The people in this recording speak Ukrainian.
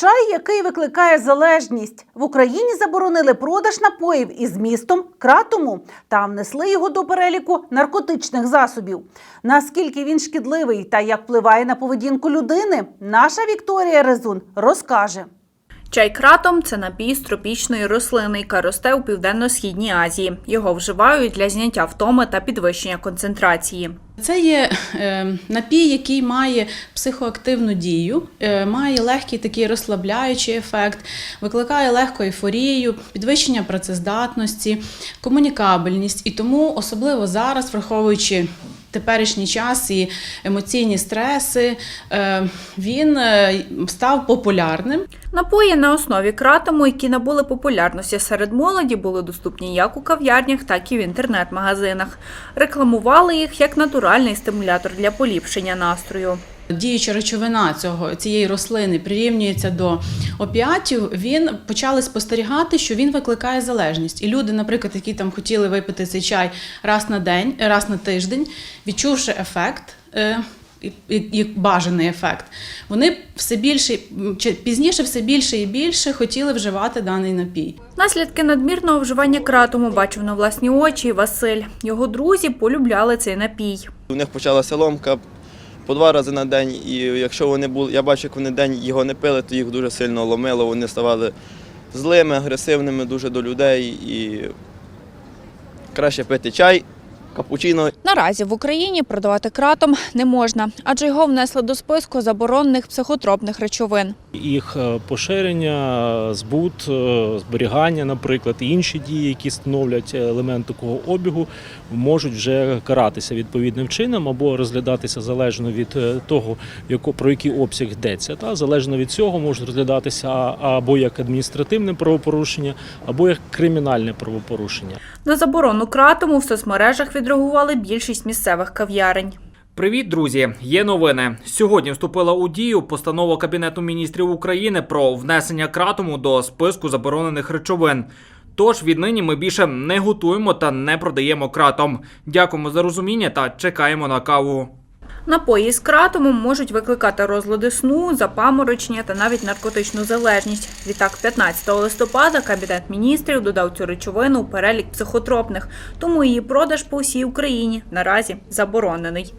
Чай, який викликає залежність. В Україні заборонили продаж напоїв із містом кратому та внесли його до переліку наркотичних засобів. Наскільки він шкідливий та як впливає на поведінку людини, наша Вікторія Резун розкаже. Чай кратом це напій з тропічної рослини, яка росте у південно-східній Азії. Його вживають для зняття втоми та підвищення концентрації. Це є е, напій, який має психоактивну дію, е, має легкий такий розслабляючий ефект, викликає легку ейфорію, підвищення працездатності, комунікабельність. І тому, особливо зараз, враховуючи теперішній час і емоційні стреси, е, він е, став популярним. Напої на основі кратому, які набули популярності серед молоді, були доступні як у кав'ярнях, так і в інтернет-магазинах. Рекламували їх як натуральний стимулятор для поліпшення настрою. Діюча речовина цього цієї рослини прирівнюється до опіатів. Він почали спостерігати, що він викликає залежність. І люди, наприклад, які там хотіли випити цей чай раз на день, раз на тиждень, відчувши ефект. е, і- і і бажаний ефект, вони все більше чи пізніше все більше і більше хотіли вживати даний напій. Наслідки надмірного вживання кратому бачив на власні очі Василь. Його друзі полюбляли цей напій. У них почалася ломка по два рази на день, і якщо вони були, я бачу, як вони день його не пили, то їх дуже сильно ломило. Вони ставали злими, агресивними дуже до людей і краще пити чай, капучино Наразі в Україні продавати кратом не можна, адже його внесли до списку заборонених психотропних речовин. Їх е, поширення, збут, е, зберігання, наприклад, і інші дії, які становлять елемент такого обігу, можуть вже каратися відповідним чином або розглядатися залежно від е, того, про який обсяг йдеться. Та залежно від цього можуть розглядатися або як адміністративне правопорушення, або як кримінальне правопорушення. На заборону кратому в соцмережах відреагували більшість місцевих кав'ярень. Привіт, друзі! Є новини. Сьогодні вступила у дію постанова Кабінету міністрів України про внесення кратому до списку заборонених речовин. Тож віднині ми більше не готуємо та не продаємо кратом. Дякуємо за розуміння та чекаємо на каву. Напої з кратумом можуть викликати розлади сну, запаморочення та навіть наркотичну залежність. Відтак, 15 листопада Кабінет міністрів додав цю речовину у перелік психотропних, тому її продаж по всій Україні наразі заборонений.